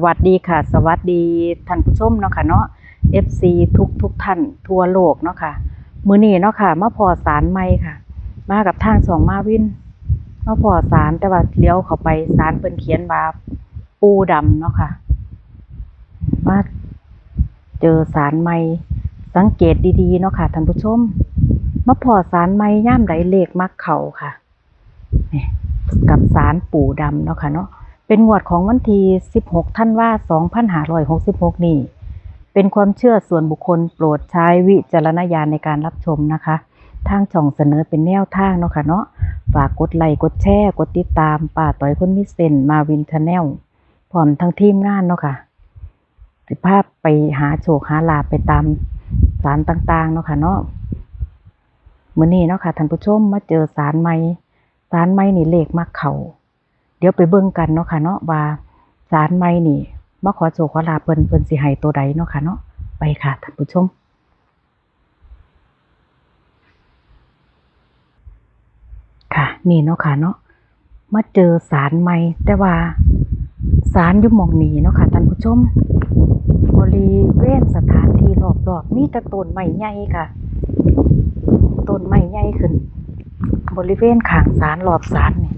สวัสดีค่ะ สวัสดีท่านผู้ชมเนาะค่ะเนาะ FC ทุกทุกท่านทั่วโลกเนาะค่ะ มือนี้เนาะค่ะมาพอสารใหม่ค่ะ มากับทางสองมาวินมาพอสารแต่ว่าเลี้ยวเข้าไปสารเพิ่นเขียนว่าปูดำเนาะค่ะมาเจอสารใหม่สังเกตดีๆเนาะค่ะท่านผู้ชมมาพอสารใหม่ย่ามใดเลขมักเข้าค่ะนี่กับสารปูดำเนาะค่ะเนาะ เป็นงวดของวันที่ 16 ท่านว่า 2566 นี่ เป็นความเชื่อส่วนบุคคลโปรดใช้วิจารณญาณในการรับชมนะคะ ทางช่องเสนอเป็นแนวทางเนาะค่ะเนาะ ฝากกดไลค์กดแชร์ กดติดตามป้าต่อยคนมิเซนมาวินชาแนลพร้อมทั้งทีมงานเนาะค่ะสิภาพไปหาโชคหาลาไปตามสารต่างๆเนาะค่ะเนาะเมื้อนี้เนาะค่ะท่านผู้ชมมาเจอสารใหม่สารใหม่นี่เลขมักเข้า เดี๋ยวไปเบิ่งกันเนาะค่ะเนาะว่าสารใหม่นี่มาขอโชคขอลาเพิ่นเพิ่นสิให้ตัวใดเนาะค่ะเนาะไปค่ะท่านผู้ชมค่ะ นี่เนาะค่ะเนาะมาเจอสารใหม่แต่ว่าสารยู่หมองนีเนาะค่ะท่านผู้ชมบริเวณสถานที่รอบๆมีแต่ต้นไม้ใหญ่ค่ะต้นไม้ใหญ่ขึ้น บริเวณขางสารรอบสารเนี่ย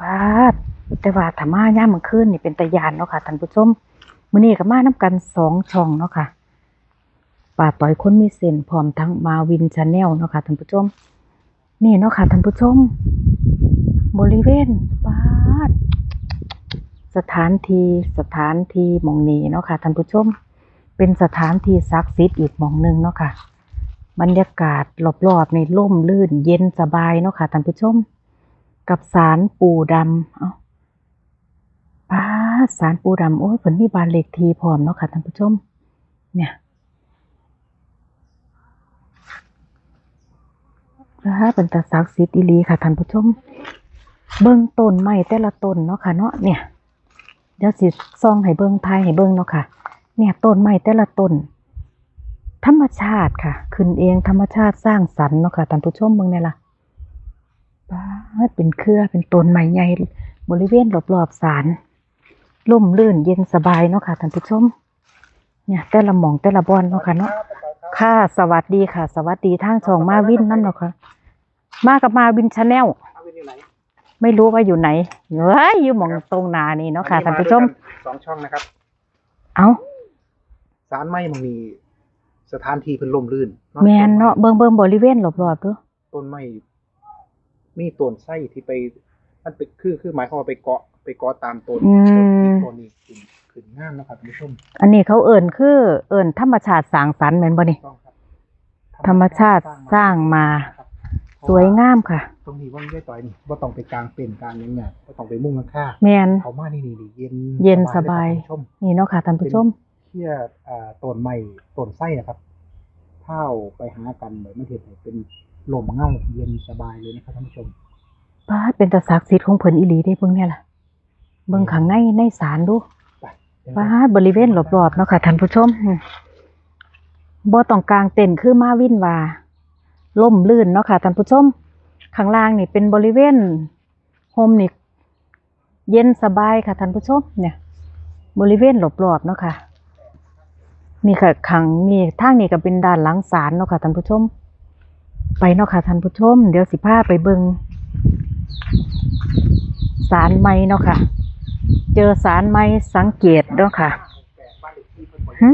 ปาดแต่ว่าถ้ามาย่ามมื้อคืนนี่เป็นตะยานเนาะค่ะท่านผู้ชมมื้อนี้ก็มานํกันสองช่องเนาะค่ะป่าต่อยคนมีเส้นพร้อมทั้งมาวินชาแนลเนาะค่ะท่านผู้ชม นี่เนาะค่ะท่านผู้ชม บริเวณปาดสถานที่สถานที่มองนี้เนาะค่ะท่านผู้ชม เป็นสถานที่ศักดิ์สิทธิ์อีกมองหนึ่งเนาะค่ะบรรยากาศรอบๆในร่มรื่นเย็นสบายเนาะค่ะท่านผู้ชม กับสารปูดำเอ้าป้าสารปูดำโอ้ยผลมีบานเลขทีพร้อมเนาะค่ะท่านผู้ชม เนี่ยป้าดเป็นตาศักดิ์สิทธิ์อีลีค่ะท่านผู้ชม เบิ่งต้นไม้แต่ละต้นเนาะค่ะเนาะเนี่ยเดี๋ยวสิซองให้เบิ่งทายให้เบิ่งเนาะค่ะ เนี่ยต้นไม้แต่ละต้น ธรรมชาติค่ะ ขึ้นเองธรรมชาติสร้างสรรค์เนาะค่ะท่านผู้ชมเบิ่งเนี่ยล่ะ เป็นเครือเป็นต้นไม้ใหญ่บริเวณรอบๆศาลร่มรื่นเย็นสบายเนาะค่ะท่านผู้ชม เนี่ย แต่ละหม่องแต่ละบอนเนาะค่ะเนาะค่ะสวัสดีค่ะ สวัสดีทางช่องมาวินนั่นเนาะค่ะ มากับมาวินชาแนลเอาไปอยู่ไหนไม่รู้ว่าอยู่ไหนเฮ้ยอยู่หม่องตรงหนานี่เนาะค่ะท่านผู้ชมสองช่องนะครับ เอ้าสารไม้มันมีสถานที่เป็นลมลื่นแมนเนาะเบิ่งเบิ่งบริเวณรอบๆดูต้นไม้ มีต้นไส้ที่ไปมันเป็นคือคือหมายความว่าไปเกาะไปเกาะตามต้นอืมต้นนี้ขึ้นขึ้นงามนะครับคุณผู้ชมอันนี้เขาเอิ่นคือเอิ่นธรรมชาติสร้างสรรค์แม่นบ่นี่ต้องครับธรรมชาติสร้างมาครับสวยงามค่ะ ตรงนี้ว่างได้ต่อยนี่ว่าต้องไปกลางเป็นกลางอย่างเงี้ยว่าต้องไปมุ่งราคาแมนเขามานี่นี่นี่เย็นเย็นสบายเลครับคุณผู้ชมนี่เนาะค่ะท่านผู้ชมเที่ยอ่าต้นไม้ต้นไส้นะครับเท่าไปหากันเหมือนมันเห็นให้เป็น ลมเงาเย็นสบายเลยนะครับท่านผู้ชมป้าดเป็นตาศักดิ์สิทธิ์ของเพิ่นอีหลีเด้เบิ่งเนี่ยล่ะ เบิ่งข้างในในศาลดูไปเดี๋ยวป้าดบริเวณรอบๆเนาะค่ะท่านผู้ชมอืมบ่ต้องกลางเต็นท์คือมาวินว่าล่มลื่นเนาะค่ะท่านผู้ชม ข้างล่างนี่เป็นบริเวณโฮมนี่เย็นสบายค่ะท่านผู้ชมเนี่ย บริเวณรอบๆเนาะค่ะนี่ค่ะขังนี่ทางนี้ก็เป็นด้านหลังศาลเนาะค่ะท่านผู้ชม ไปเนาะค่ะท่านผู้ชม เดี๋ยวสิพาไปเบิงสารไม้เนาะค่ะ เจอสารไม้สังเกตเนาะค่ะหึ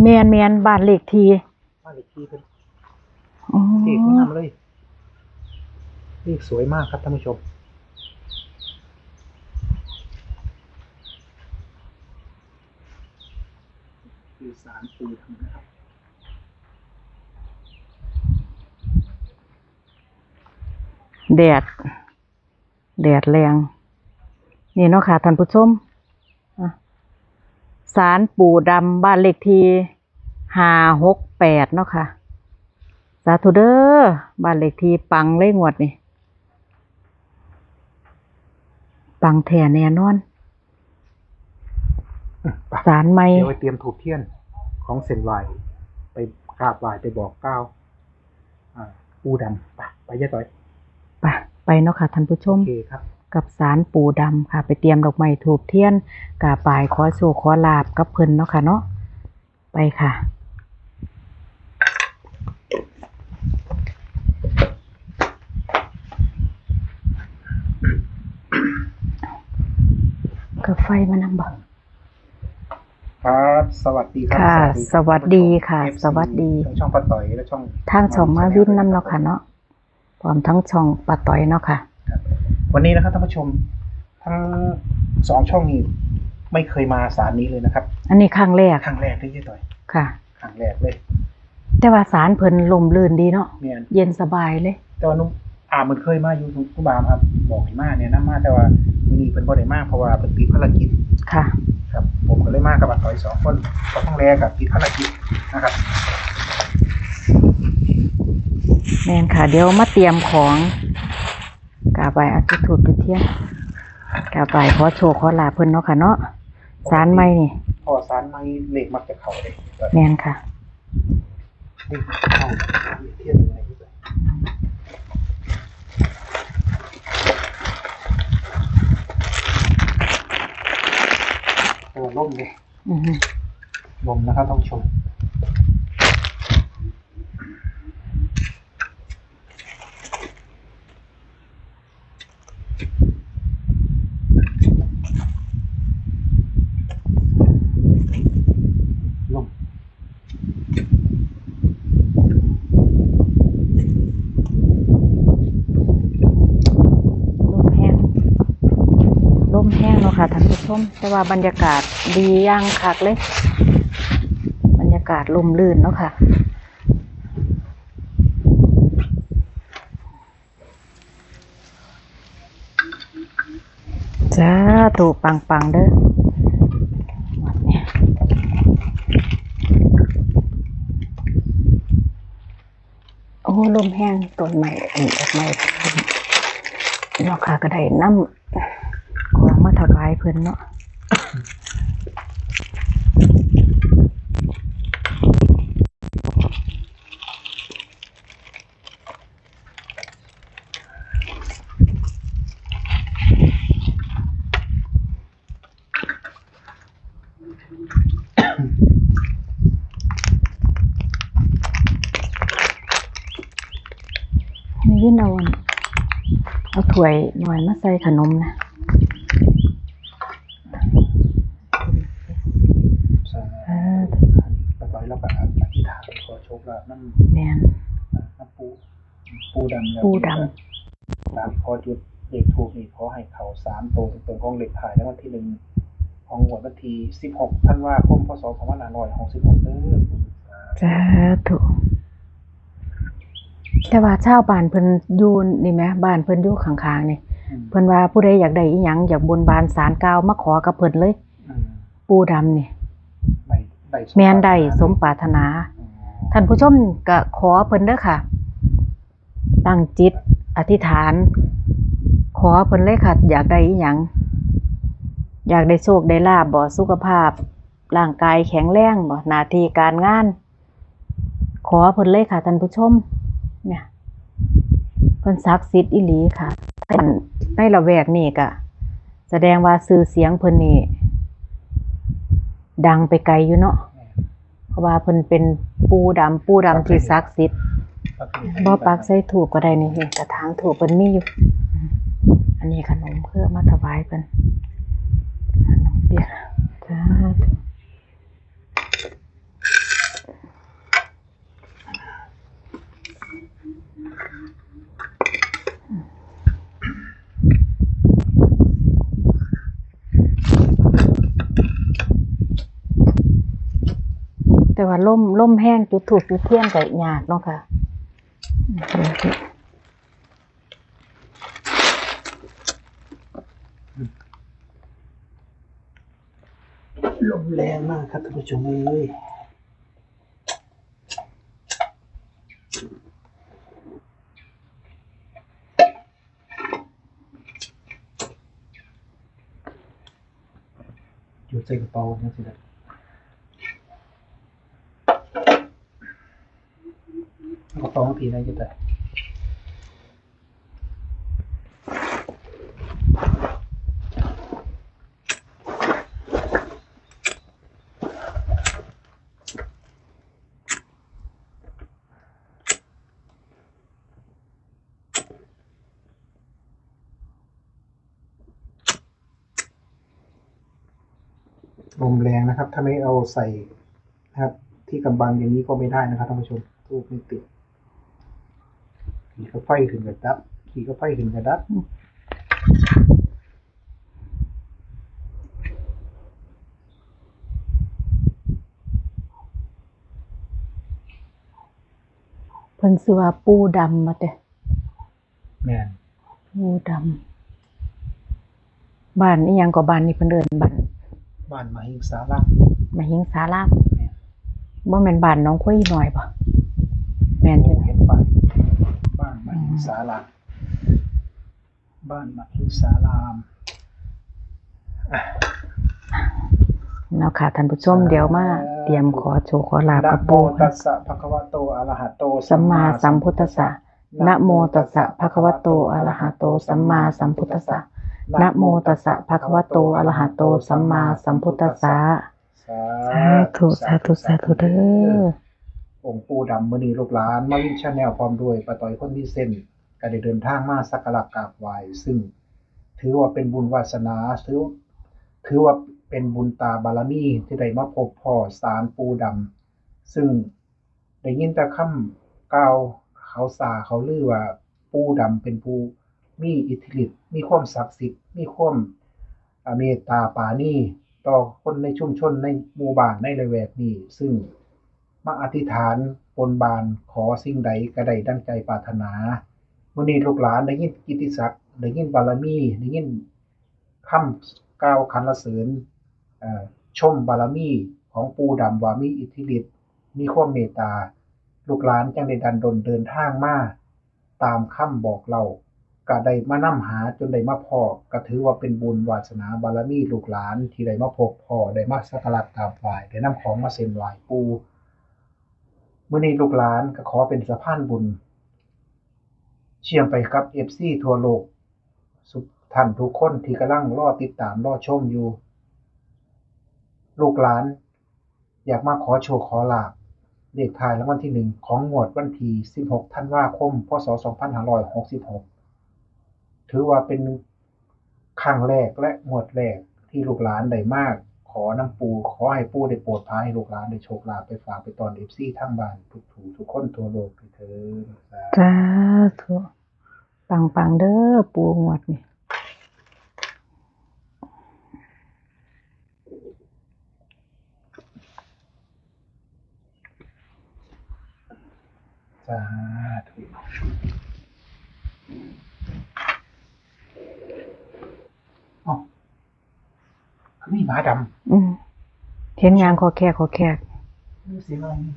แมนแมนบ้านเลขทีบ้านเลขที่เป็นอ๋อเลขงามเลยเลขสวยมากครับท่านผู้ชมคือสารปูทำนะครับ แดด แดดแรง นี่เนาะค่ะท่านผู้ชมอะสารปู่ดำบ้านเลขที่ห้าหกแปดเนาะค่ะ สาธุเด้อบ้านเลขที่ปังเลยงวดนี่ปังแท่แน่นอนไปสารไม้เดี๋ยวไปเตรียมถูกเทียนของเซนไหวไปกราบไหวไปบอกกล่าวอ่าปูดำไปไปยะต่อย ไปไปเนาะค่ะท่านผู้ชโอมเคครับ กับสารปูดำค่ะ ไปเตรียมดอกไม้ถูกเทียนกาปายขอโชคขอลาบกับเพิ่นเนาะค่ะเนาะไปค่ะ กับไฟมานำบ่ครับ สวัสดีครัค่ะรับสวัสดีค่ะท่านผู้ชมสวัสดี ทั้งช่องป้าต่อยและช่องทางช่องมาวินนำเนาะค่ะเนาะ พร้อมทั้งช่องปาต้อยเนาะค่ะ วันนี้นะครับท่านผู้ชมทั้งสองช่องนี้ไม่เคยมาสารนี้เลยนะครับ อันนี้ครั้งแรกครั้งแรกเลยเจ๊ต่อยค่ะครั้งแรกเลย แต่ว่าสารเพิ่นลมลื่นดีเนาะเมียนเย็นสบายเลย แต่ว่านุ่มอามันเคยมาอยู่ทุกบามครับบอกให้มาเนี่ยนะมาแต่ว่าวันนี้เป็นบ่ได้มาเพราะว่าเป็นติดภารกิจค่ะ ครับ ผมก็เลยมากับป้าต่อยสองคนก็ต้องแลกับติดภารกิจนะครับ แม่นค่ะ เดี๋ยวมาเตรียมของกาบายอาจุดถูกจุดเทียนกาบายขอโชว์ขอลาเพิ่นเนาะค่ะเนาะสารไม่นี่พอสารไม่เหล็กมักจะเข่าเลยแต่แม่นค่ะนี่เข้าเทียนอยู่ในที่สุดเออล่มเลยอือฮึลมนะครับท่านผู้ชม มลมแห้งลมแห้งเนาะค่ะท่านผู้ชมแต่ว่าบรรยากาศดีย่างคักเลย บรรยากาศลมลื่นเนาะค่ะ จ้าถูกปังปังๆเด้อโอ้ลมแห้งต้นใหม่อีกใหม่เนาะค่ะก็ได้น้ำของมาถวายเพิ่นเนาะนี่วินเอาอันเอา ถ้วยหน่อยมาใส่ขนมนะสาธุต่อยแล้วก็อธิษฐานขอโชคลาภน้ำแมนน้ำปูปูดำแล้วปูดำตามขอจุดเลขถูกนี่ขอให้เขาสามตัวตรงๆของเหลขถ่ายในวันที่หนึ่งของงวดวันที่สิบหกธันว่าคมพศสองพันห้าร้อยหกสิบหกเด้อจ้าถูก แต่ว่าชาวบ้านเพิ่นอยู่นี่ไหมบ้านเพิ่นอยู่ข้างๆนี่อืมเพิ่นว่าผู้ใดอยากได้อีหยังอยากบนบานศาลกล่าวมาขอกับเพิ่นเลยอืมปูดำนี่ได้ได้สแม่นได้สมปรารถนาอืมท่านผู้ชมก็ขอเพิ่นเด้อค่ะ ตั้งจิต อธิษฐาน ขอเพิ่นเลยค่ะ อยากได้อีหยังอยากได้โชคได้ลาบบ่สุขภาพ ร่างกายแข็งแรงบ่หน้าที่การงาน ขอเพิ่นเลยค่ะท่านผู้ชม เนี่ยเพิ่นศักดิ์สิทธิ์อีหลีค่ะในละแวกนี้ก็แสดงว่าชื่อเสียงเพิ่นนี่ดังไปไกลอยู่เนาะเพราะว่าเพิ่นเป็นปูดำปูดำที่ศักดิ์สิทธิ์บ่ปักใส่ถูกก็ได้นี่นี่กระถางถูกเพิ่นมีอยู่ อันนี้ขนมเพื่อมาถวายเพิ่นขนมเปียกจ้า แต่ว่าล่มล่มแห้งจุดถูกจุดเทียนก็ยากเนาะค่ะอืมลมแรงมากครับท่านผู้ชมเอ้ยอยู่ใส่กระเป๋าเนี่ยสิ องผีอะไรก็ได้ลมแรงนะครับ ถ้าไม่เอาใส่นะครับ ที่กำบังอย่างนี้ก็ไม่ได้นะครับท่านผู้ชมทูบไม่ติด ขี่ก็ไฟขึ้นกระดับ ขี่ก็ไฟขึ้นกระดับเพิ่นชื่อว่าปูดำมาแต่แม่นปูดำบ้านอีหยังก็บ้านนี่เพิ่นเอิ้นบ้านบ้านมาหิงสาลักมาหิงสารามบ่แม่นบ้านน้องคุยหน่อยบ่แม่นอยู่นะเห็นไปบ้าน มาหิงสาลักบ้านมาหิงสารามเนาะค่ะท่านผู้ชมเดี๋ยวมาเตรียมขอโชว์ขอลาบนะกับโมปูตัสสะภะคะวะโตอะระหะโตสัมมาสัมพุทธัสสะนะโมตัสสะภะคะวะโตอะระหะโตสัมมาสัมพุทธัสสะนะโมตัสสะภะคะวะโตอะระหะโตสัมมาสัมพุทธัสสะสาสาธุสาธุสาธุเด้อ องค์ปู่ดำมือนีลูกหลานมาวินชาแนลพร้อมด้วยป้าต่อยคนที่เส้นก็ได้เดินทางมาสักการะกราบไหว้ซึ่ง ถือว่าเป็นบุญวาสนาถือถือว่าเป็นบุญตาบารมีที่ได้มาพบพ่อสารปูดำซึ่งได้ยินแต่คำกล่าวเขาสาเขาลือว่าปูดำเป็นผู้มีอิทธิฤทธิ์มีความศักดิ์สิทธิ์มีความเมตตาปาณีต่อคนในชุมชนในหมู่บ้านในละแวกนี้ซึ่ง มาอธิษฐานบนบานขอสิ่งใดก็ได้ดังใจปรารถนามื่อนี้ลูกหลานได้ยินกิติศักดิ์ได้ยินบารมีได้ยินคำกล่าวคันละเสริญชมบารมีของปูดำวามีอิทธิฤทธิ์มีความเมตตา ลูกหลานจังได้ดันดนเดินทางมาตามคำบอกเราก็ได้มานำหาจนได้มาพอก็ถือว่าเป็นบุญวาสนาบารมีลูกหลานที่ได้มาพบพอได้มาสักการะกราบไหว้ได้นำของมาเส้นไหว้ปู มื่อนี้ลูกหลานก็ขอเป็นสะพานบุญ เชื่อมไปกับ FC ทั่วโลก สุขท่านทุกคนที่กำลังรอติดตามรอชมอยู่ ลูกหลาน อยากมาขอโชว์ขอลาบเลขท้ายรางวัลที่หนึ่งของงวดวันที่ 16 ธันวาคม พศ 2566 ถือว่าเป็นครั้งแรกและงวดแรกที่ลูกหลานได้มาก ขอน้ำปูขอให้ปูได้โปรดพาให้ลูกหลานได้โชคลาภไปฝากไปตอน FC ทั้งบ้านทุกถูทุกคนทั่วโลกด้วยเถิดสาธุสาธุปังปังๆเด้อปูงวดนี่สาธุเอ้าคือมีหมาดอืม เห็นงานขอแค่ขอแค่ำนี่เสียงอะไรนี่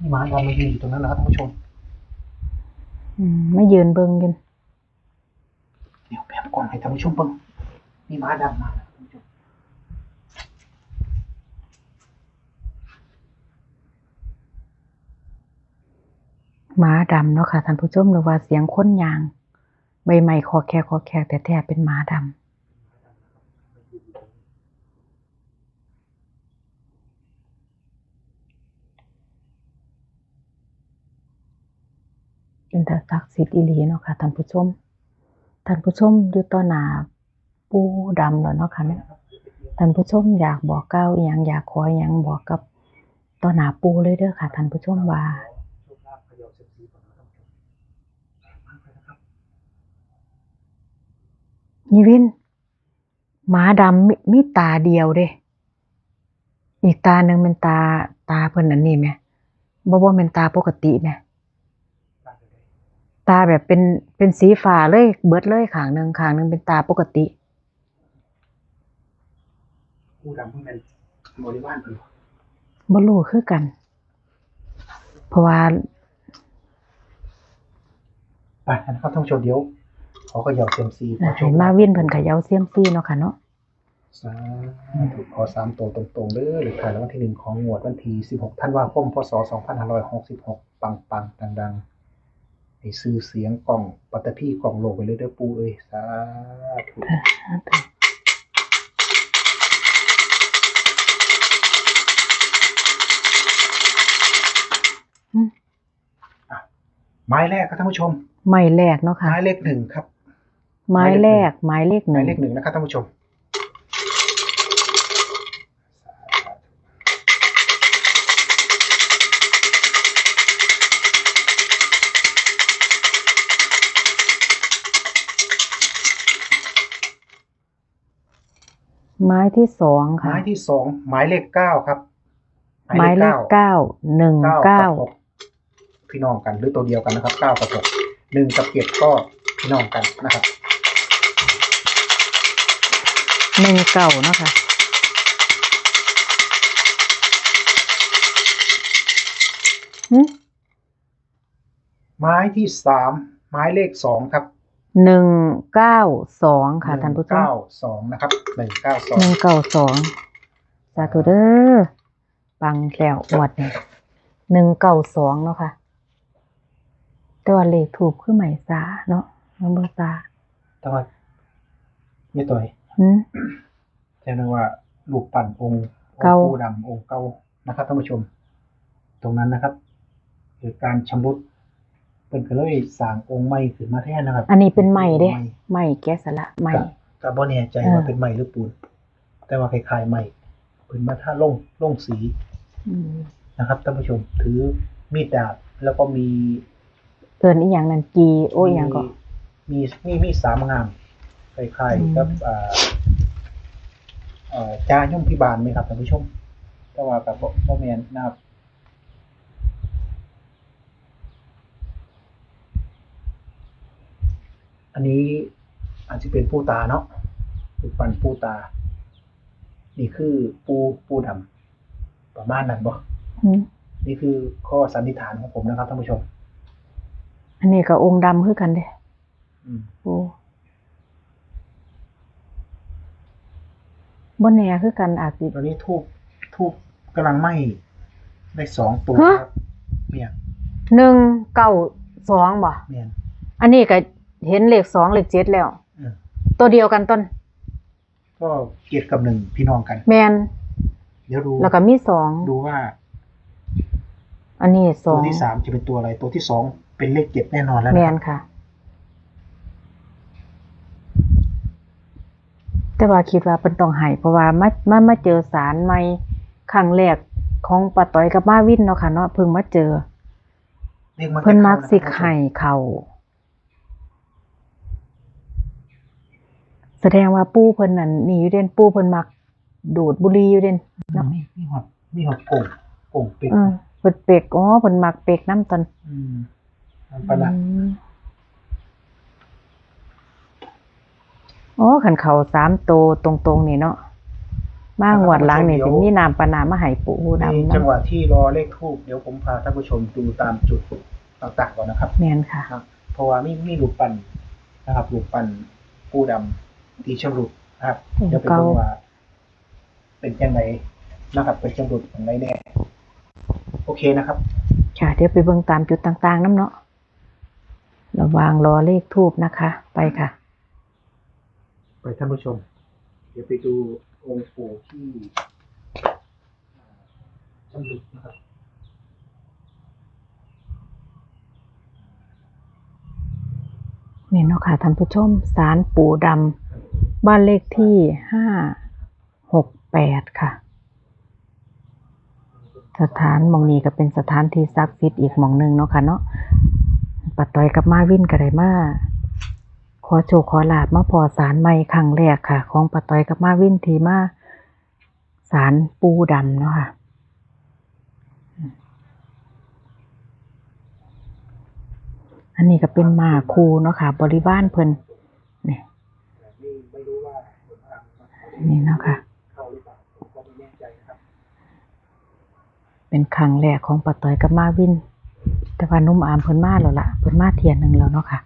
มีหมาดำมายืนอยู่ตรงนั้นนะครับท่านผู้ชมอืมไม่ยืนเบิ่งอยืนเดี๋ยวแป๊บก่อนให้ท่านผู้ชมเบิ่งมีหมาดำมาหมาดำเนาะค่ะท่านผู้ชมหรือว่าเสียงคนยาง ใบไม้ขอแค่ขอแค่แต่แท้เป็นหมาดำ เป็นแต่ศักดิ์สิทธิ์อีหลีเนาะค่ะท่านผู้ชมท่านผู้ชมอยู่ต่อหน้าปูดำแล้วเนาะค่ะเนาะท่านผู้ชมอยากบอกเก้าอหยังอยากขออหยังบอกกับต่อหน้าปูเลยเด้อค่ะท่านผู้ชมว่าย่าเซ็มซีก่อนนะครับท่านผู้ชมมานะครับยีวินหมาดำมีมตาเดียวเด้ อีกตาหนึ่งเป็นตาตาเพิ่นอันนี้ไหมบ่บ่เป็นตาปกติไหม ตาแบบเป็นเป็นสีฟ้าเลยเบิดเลยข้างหนึ่งข้างหนึ่งเป็นตาปกติผู้ดำเพิ่งเป็นบริวารเพิ่นบ่รู้คือกัน เพราะว่าไปนะครับท่านผู้ชมเดี๋ยวขอเขย่าเซ็มซีขอโชให้คมาลาภวินเพิ่นเขย่าเซียมซี่เนาะค่ะเนาะสาธุขอสามตัวตรงๆเด้อหรือถ่ายรางวัลที่หนึ่งของงวดวันที่16ธันวาคมพศ2566ปังปังๆดัง ๆ ให้ซื้อเสียงกล่องปัตตพีกล่องโลกไปเลยเด้อปูเอ้ยสาธุหมายแรกครับท่านผู้ชม ไม้แรกเนาะหค่ะมายเลขหนึ่งครับ ไม้แรก ไม้เลขหหมานึ่ยงเลขหนึ่งนะครับท่านผู้ชม ที่สองหค่ะมายที่สองหมายเลขเก้าครับหมายเลขเก้าหนึ่งเก้าเก้ากับหกพี่น้องกันหรือตัวเดียวกันนะครับเก้ากับหกหนึ่งกับเจ็ดก็พี่น้องกันนะครับหนึ่งเก้าเนาะค่ะหึไม้ที่สามไม้เลขสองครับ หนึ่งเก้าสองค่ะท่านผู้ชมเก้าสองนะครับหนึ่งเก้าสอหงนึ่งเก้าสองสาธุเด้อปังแล้วอวดเนี่ยหนึ่งเก้าสองเนาะค่ะแต่ว่าเลขถูกคือไหมซาเนาะน้องเบอร์ซาแต่ว่าไม่ต่อยหืมแจ้งว่าลูกปั่นองค์องค์เก่าปูดำองค์เก่านะครับท่านผู้ชม ตรงนั้นนะครับคือการชำรุด เป็นก็เลยสร้างองค์ใหม่ขึ้นมาแทนนะครับ อันนี้เป็นใหม่เด้ใหม่ใหม่แกะสละใหม่กับกับบ่แน่ใจเออว่าเป็นใหม่หรือปูน แต่ว่าคล้ายๆใหม่เป็นมาท่าลงลงสีอืมนะครับท่านผู้ชมถือมีดดาบแล้วก็มีเกินอีหยังนั่นกีโอ้ยหยังก็มีมีมีสามงามคล้ายอืมๆกับอ่าเอ่อจ้าย่อมพิบาลไหมครับท่านผู้ชมแต่ว่ากับบ่บ่แมนนะครับ อันนี้อาจจะเป็นปูตาเนาะปูปันปูตา นี่คือปูปูดำประมาณนั้นบ่หืมนี่คือข้อสันนิษฐานของผมนะครับท่านผู้ชม อันนี้ก็องค์ดำคือกันเด้อืมโอ้บ่แน่คือกันอาจสิตอนนี้ทูบทูบกำลังไหม้ได้สองตัวฮะครับเมียหนึ่งเก้าสองบ่เมียนอันนี้ก็ เห็นเลขสองเลขเจ็ดแล้วอืมตัวเดียวกันต้นก็เกียรติกับหนึ่งพี่น้องกัน แมนเดี๋ยวดูแล้วก็มีสองดูว่าอันนี้สตัอวงที่สามจะเป็นตัวอะไร ตัวที่สองเป็นเลขเจ็ดแน่นอนแล้วแมนะนค่ะ แต่ว่าคิดว่าเป็นต้องให้เพราะว่ามามามาเจอสารใหม่ครั้งแรกของป้าต้อยกับมาวินเนาะค่ะเนาะเพิ่งมาเจอเลขมันจะเพิ่นมักสิเข้านะครับไข่เขา แสดงว่าปู่เพิ่นนั่นนี่อยู่เด่นปู่เพิ่นมักดูดบุหรี่อยู่เด่นเนาะมีมีหอดมีหอดโป่งโป่งปิดเออเพิ่นเป็กอ๋อเพิ่นมักเป็กน้ำตอนอืมอันปะนะอืมอ๋อขันเขาสามโตวตรงๆนี่เนาะมางวดหลังนี่สิมีน้ำปลานามาให้ปู่ในดำจังหเนาะวะที่รอเลขทูบเดี๋ยวผมพาท่านผู้ชมดูตามจุดต่างๆก่อนนะครับ แม่นค่ะ ครับเพราะว่ามีมีลูกปั่นนะครับลูกปั่นปูดำ ตีชำรุดนะครับอืมเดี๋ยวไปดูว่า เป็นยังไงนะครับเป็นชำรุดอย่างไรแน่โอเคนะครับค่ะเดี๋ยวไปเบิ่งตามจุดต่างๆน้ำเนาะระหวางรอเลขทูบนะคะ ไปค่ะ ไปท่านผู้ชม เดี๋ยวไปดูองค์ปู่ที่อ่าชำรุดนะครับนี่เนาะค่ะท่านผู้ชมสารปู่ดำ บ้านเลขที่ห้าหกแปดค่ะ สถานมองนี้ก็เป็นสถานที่ศักดิ์สิทธิ์อีกมองหนึ่งเนาะค่ะเนาะปัดต่อยกับมาวินก็ได้มาขอโชคขอลาบมาพอสารใหม่ครั้งแรกค่ะ ของปัดต่อยกับมาวินทีมาสารปูดำเนาะค่ะอันนี้ก็เป็นหมาคูเนาะค่ะ บริวารเพิ่น ไม่ไม่รู้ว่าผลทางมั นี่เนาะค่ะเข้าหรือเปล่าผมก็ไม่แน่ใจนะครับเป็นครั้งแรกของปาต้อยกับมาวิน แต่ว่านุ่มอามเพิ่นมาแล้วล่ะเพิ่นมาเทียนหนึ่งแล้วเนาะค่ะ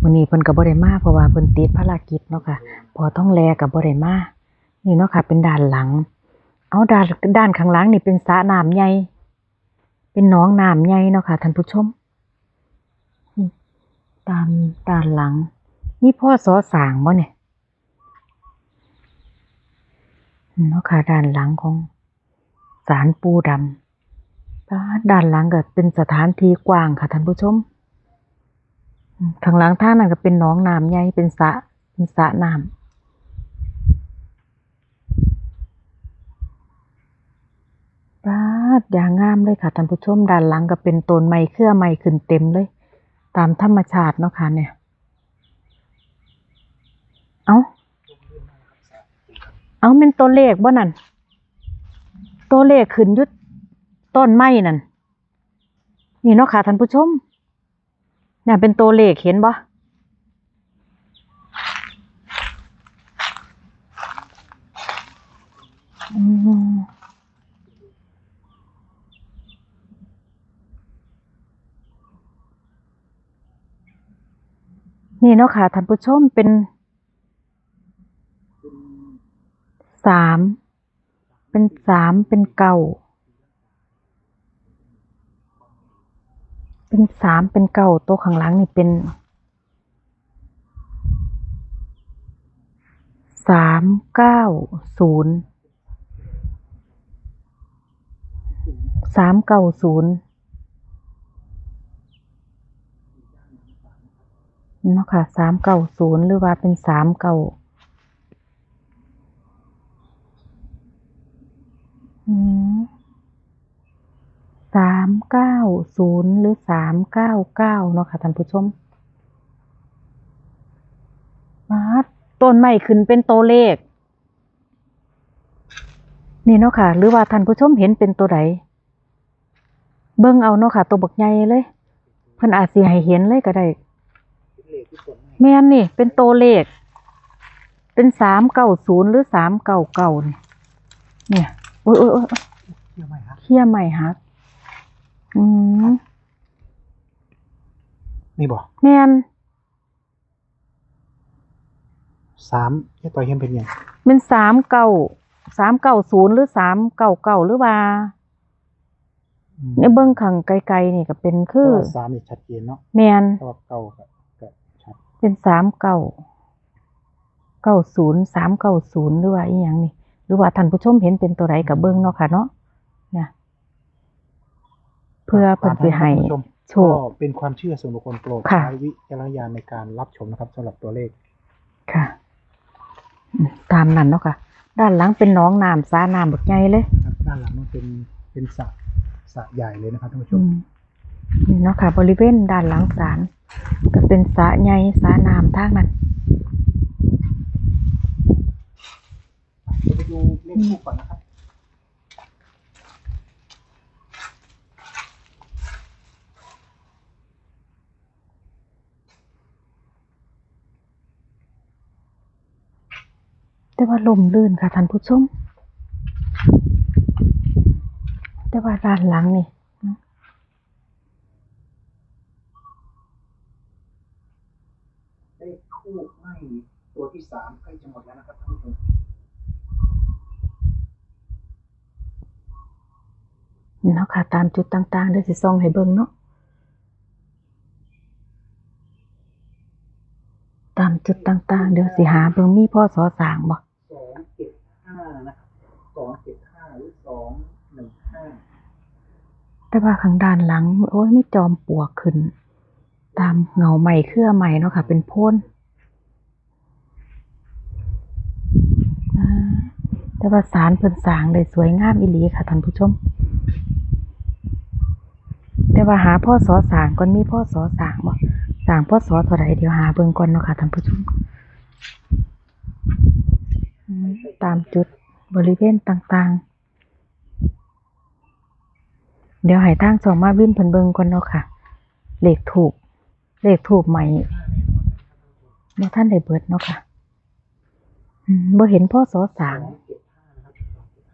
มื้อนี้เพิ่นก็บ่ได้มาเพราะว่าเพิ่นติดภารกิจเนาะค่ะ พอต้องแลกับบ่ได้มานี่เนาะค่ะ เป็นด้านหลัง เอาด้านด้านข้างหลังนี่เป็นสระน้ำใหญ่เป็นหนองน้ำใหญ่เนาะค่ะท่านผู้ชมอืมตามด้านหลัง นี่พ่อสอสางบ่เนี่ย เนาะค่ะด้านหลังของศาลปูดำด้านหลังก็เป็นสถานที่กว้างค่ะท่านผู้ชมข้างหลังท่านั่นก็เป็นหนองน้ำใหญ่เป็นสระเป็นสระน้ำปาดอย่างงามเลยค่ะท่านผู้ชมด้านหลังก็เป็นต้นไม้เครือไม้ขึ้นเต็มเลย ตามธรรมชาติเนาะค่ะเนี่ย เอ้า เอาเป็นตัวเลขบ่นั่นตัวเลขขึ้นยุดต้นไม้นั่นนี่เนาะค่ะท่านผู้ชมเนี่ยเป็นตัวเลขเห็นบ่นี่เนาะค่ะท่านผู้ชมเป็น สาม เป็นสาม เป็นเก่า เป็นสาม เป็นเก่า ตัวข้างหลังนี่เป็นสามเก้าศูนย์สามเก้าศูนย์เนาะค่ะสามเก้าศูนย์หรือว่าเป็นสามเก้าอืม สามเก้าศูนย์หรือสามเก้าเก้าเนาะค่ะท่านผู้ชมมาต้นไม้ขึ้นเป็นตัวเลข นี่เนาะค่ะ หรือว่าท่านผู้ชมเห็นเป็นตัวใดเบิ่งเอาเนาะค่ะ ตัวบักใหญ่เลย เพิ่นอาจสิให้เห็นเลยก็ได้เป็นเลขที่ต้นไม้แม่นนี่ เป็นตัวเลข เป็นสามเก้าศูนย์หรือสามเก้าเก้านี่เนี่ย โอ้ยโอ้ยโอ้ยเชื่อไหมฮะเขี้ยใหม่ฮักอืมนี่บ่แมนสามเอ๊ะต่อยเห็นเป็นยังเป็นสามเก้าสามเก้าศูนย์หรือสามเก้าเก้าหรือว่าในเบื้องขังไกลๆนี่ก็เป็นคือสามนี่ชัดเจนเนาะแมนตัวเก่ากับกับชัดเป็นสามเก้าเก้าศูนย์สามเก้าศูนย์หรือว่าอีหยังนี่ หรือว่าท่านผู้ชมเห็นเป็นตัวใดกับเบื้องเนาะค่ะเนาะเนี่ยเพื่อเพิ่นสิให้ท่านผู้ชมโชก็ค เป็นความเชื่อส่วนบุคคลโปรดค่ะ ใช้วิจารณญาณในการรับชมนะครับสำหรับตัวเลข ค่ะอืมตามนั้นเนาะค่ะ ด้านหลังเป็นหน้องน้ำสาน้ำบักใหญ่เลย นะครับด้านหลังมันเป็นเป็นสระสระใหญ่เลยนะครับท่านผู้ชอืมมนี่เนาะค่ะ บริเวณด้านหลังศาลก็เป็นสระใหญ่สระน้ำทางนั้น ดี๋ยวไปดูเลขทูปก่อนนะครับ แต่ว่าลมลื่นค่ะท่านผู้ชม แต่ว่าด้านหลังนี่เลขทูปไม่ตัวที่สามใกล้จะหมดแล้วนะครับท่านผู้ชม นี่ เนาะค่ะตามจุดต่างๆเดี๋ยวสิส่องให้เบิ่งเนาะตามจุดต่างๆ เดี๋ยวสิหาเบิ่งมีพ่อสอสร้างบ่สองเจ็ดห้านะครับสองเจ็ดห้าหรือสองหนึ่งห้าแต่ว่าข้างด้านหลัง โอ้ยมีจอมปลวกขึ้น ตามเงาใหม่เครือใหม่เนาะค่ะ เป็นโพ่นอ่าแต่ว่าสารเพิ่นสร้างได้สวยงามอีหลีค่ะท่านผู้ชม แต่ว่าหาพ่อสอสางก่อนมีพ่อสอสางบ่สางพ่อสอเท่าไรเดี๋ยวหาเบิ่งก่อนเนาะค่ะท่านผู้ชมตามจุดบริเวณต่างๆ เดี๋ยวให้ทางสองมาวินเพิ่นเบิ่งก่อนเนาะค่ะ เลขถูก เลขถูกใหม่บ่อท่านได้เบิดเนาะค่ะอืมบ่เห็นพ่อสอสาง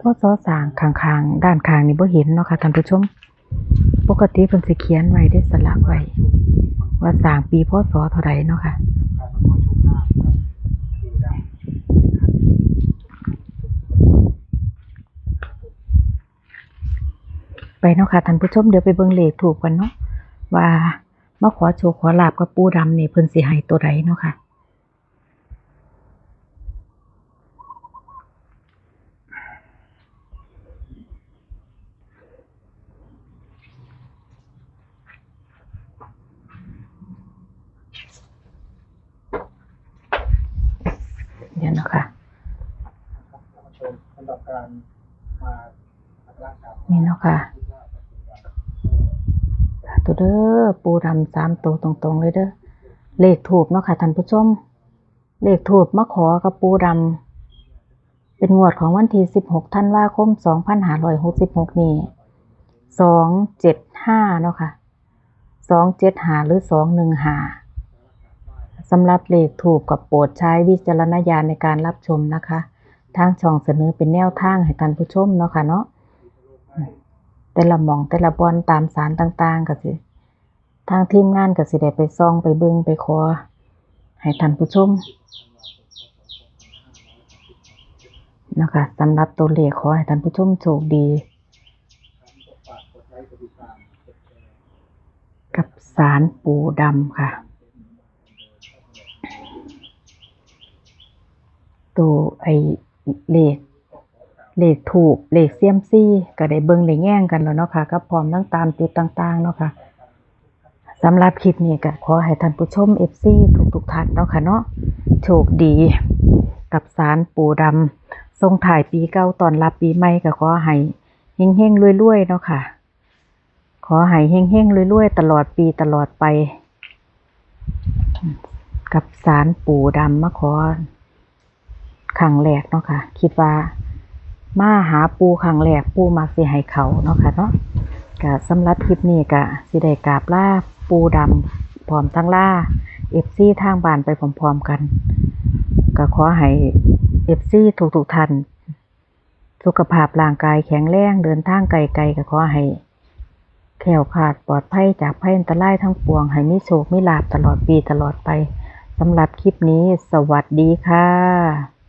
พ่อสอสางข้างๆ ด้านข้างนี่บ่เห็นเนาะค่ะท่านผู้ชม ปกติเพิ่นสิเขียนไว้ได้สลักไว้ ว่าสร้างปีพศเท่าใดเนาะค่ะไปเนาะค่ะท่านผู้ชมเดี๋ยวไปเบิ่งเลขถูกกันเนาะว่ามาขอโชคขอลาบกับปูดำนี่เพิ่นสิให้ตัวใดเนาะค่ะ เดี๋ยวเนาะค่ะ ครับท่านผู้ชมสำหรับการมาสักการะกราบไหว้ นี่เนาะค่ะสาธุเด้อปูดำสามตัวตรงๆเลยเด้อเลขถูกเนาะค่ะท่านผู้ชม เลขถูกมาขอกับปูดเป็นงวดของวันที่ 16ธันวาคม 2566 นี้ 275 เนาะค่ะ 275หรือ 215สำหรับเลขถูกกับโปรดใช้วิจารณญาณในการรับชมนะคะ ทางช่องเสนอเป็นแนวทางให้ท่านผู้ชมเนาะค่ะเนาะแต่ละหมองแต่ละบอนตามสารต่างๆก็สิทางทีมงานก็สิได้ไปซองไปเบิงไปขอให้ท่านผู้ชมนะคะสำหรับตัวเลขขอให้ท่านผู้ชมโชคดี กับสารปูดำค่ะ ตัวไอ เลขเลขถูกเลขเซียมซี่ก็ได้เบิ่งได้แย่งกันแล้วเนาะค่ะกับพร้อมทั้งตามจุดต่าง ๆ เนาะค่ะสำหรับคลิปนี้ก็ขอให้ท่านผู้ชม FC ทุกๆท่านเนาะค่ะเนาะโชคดี กับสารปูดำทรงถ่ายปีเก่าตอนรับปีใหม่ก็ขอให้เฮงๆรวยๆเนาะค่ะ ขอให้เฮงๆรวยๆตลอดปีตลอดไป กับสารปูดำมาขอ ครั้งแรกเนาะค่ะ คิดว่ามาหาปูครั้งแรกปูมักสิให้เขาเนาะค่ะเนาะก็สำหรับคลิปนี้ก็สิได้กราบลาปูดำพร้อมทั้งล่าเอฟซีทางบ้านไปพร้อมๆกัน ก็ขอให้เอฟซีทุกๆท่านสุขภาพร่างกายแข็งแรงเดินทางไกลๆก็ขอให้แขวขาดปลอดภัยจากภัยอันตรายทั้งปวง ให้มีโชคมีลาภตลอดปีตลอดไปสำหรับคลิปนี้สวัสดีค่ะ